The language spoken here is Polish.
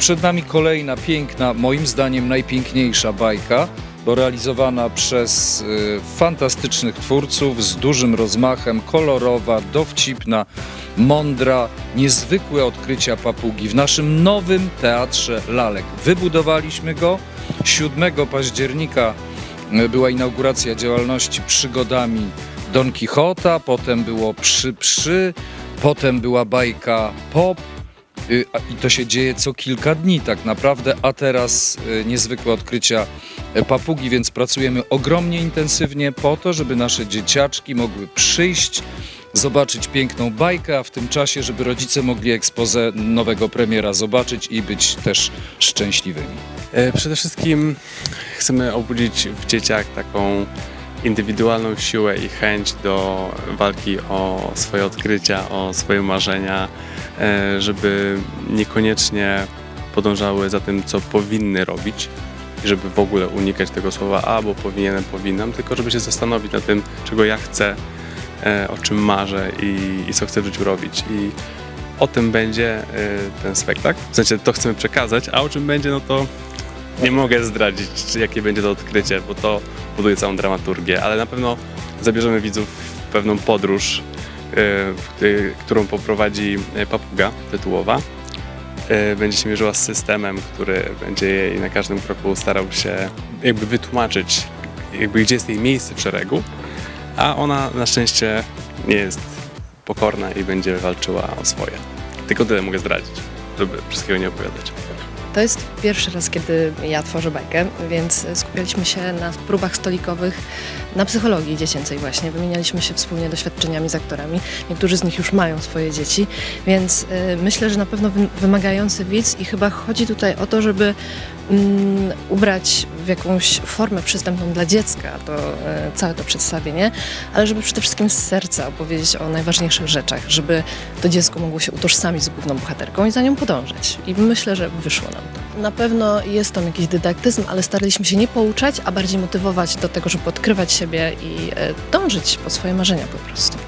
Przed nami kolejna piękna, moim zdaniem najpiękniejsza bajka, bo realizowana przez y, fantastycznych twórców z dużym rozmachem, kolorowa, dowcipna, mądra, niezwykłe odkrycia papugi w naszym nowym teatrze lalek. Wybudowaliśmy go 7 października y, była inauguracja działalności przygodami Don Quixota, potem było przy przy, potem była bajka pop, I to się dzieje co kilka dni tak naprawdę, a teraz y, niezwykłe odkrycia y, papugi, więc pracujemy ogromnie intensywnie po to, żeby nasze dzieciaczki mogły przyjść, zobaczyć piękną bajkę, a w tym czasie, żeby rodzice mogli ekspozę nowego premiera zobaczyć i być też szczęśliwymi. E, Przede wszystkim chcemy obudzić w dzieciach taką indywidualną siłę i chęć do walki o swoje odkrycia, o swoje marzenia, e, żeby niekoniecznie podążały za tym, co powinny robić i żeby w ogóle unikać tego słowa a, bo powinienem, powinnam, tylko żeby się zastanowić nad tym, czego ja chcę, e, o czym marzę i, i co chcę w życiu robić. I o tym będzie e, ten spektakl. W sensie to chcemy przekazać, a o czym będzie, no to nie mogę zdradzić, czy jakie będzie to odkrycie, bo to buduje całą dramaturgię, ale na pewno zabierzemy widzów w pewną podróż, e, którą poprowadzi e, papuga tytułowa. E, Będzie się mierzyła z systemem, który będzie jej na każdym kroku starał się jakby wytłumaczyć, jakby gdzie jest jej miejsce w szeregu, a ona na szczęście nie jest pokorna i będzie walczyła o swoje. Tylko tyle mogę zdradzić, żeby wszystkiego nie opowiadać. To jest pierwszy raz, kiedy ja tworzę bajkę, więc skupialiśmy się na próbach stolikowych, na psychologii dziecięcej właśnie. Wymienialiśmy się wspólnie doświadczeniami z aktorami. Niektórzy z nich już mają swoje dzieci, więc y, myślę, że na pewno wy- wymagający widz i chyba chodzi tutaj o to, żeby mm, ubrać w jakąś formę przystępną dla dziecka to y, całe to przedstawienie, ale żeby przede wszystkim z serca opowiedzieć o najważniejszych rzeczach, żeby to dziecko mogło się utożsamić z główną bohaterką i za nią podążać. I myślę, że wyszło nam to. Na pewno jest tam jakiś dydaktyzm, ale staraliśmy się nie pouczać, a bardziej motywować do tego, żeby odkrywać siebie i e, dążyć po swoje marzenia po prostu.